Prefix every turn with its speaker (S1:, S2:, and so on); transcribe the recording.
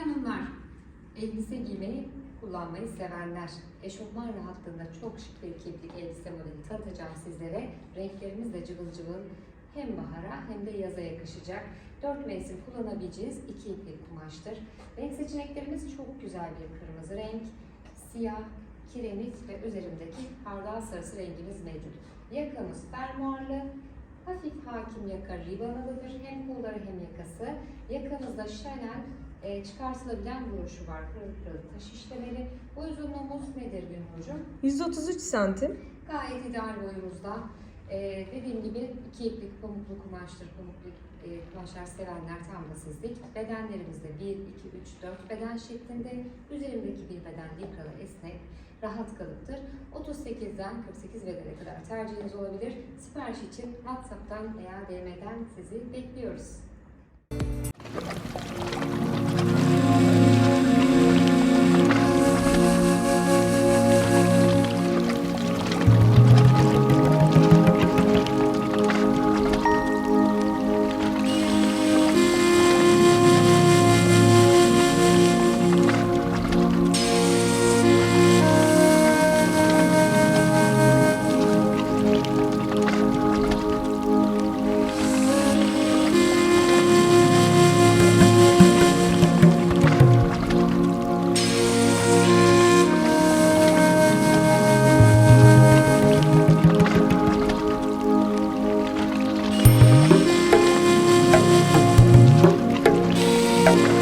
S1: hanımlar, elbise giymeyi kullanmayı sevenler, eşofman rahatlığında çok şık bir keplik elbise modeli tanıtacağım sizlere. Renklerimiz de cıvıl cıvıl hem bahara hem de yaza yakışacak. Dört mevsim kullanabileceğiz iki iplik kumaştır. Renk seçeneklerimiz çok güzel bir kırmızı renk, siyah, kiremit ve üzerindeki hardal sarısı rengimiz mevcut. Yakamız fermuarlı, hafif hakim yaka ribanalıdır. Hem kolları hem yakası. Yakamızda Chanel e, çıkartılabilen broşu var. Pırıl pırıl taş işlemeli. Bu uzunluğumuz nedir Gülnur'cum?
S2: 133 santim.
S1: Gayet ideal boyumuzda. Ee, dediğim gibi iki iplik pamuklu kumaştır. Pamuklu e, kumaşlar sevenler tam da sizlik. Bedenlerimizde 1, 2, 3, 4 beden şeklinde. Üzerimdeki bir beden likralı esnek, rahat kalıptır. 38'den 48 bedene kadar tercihiniz olabilir. Sipariş için WhatsApp'tan veya DM'den sizi bekliyoruz. Thank you.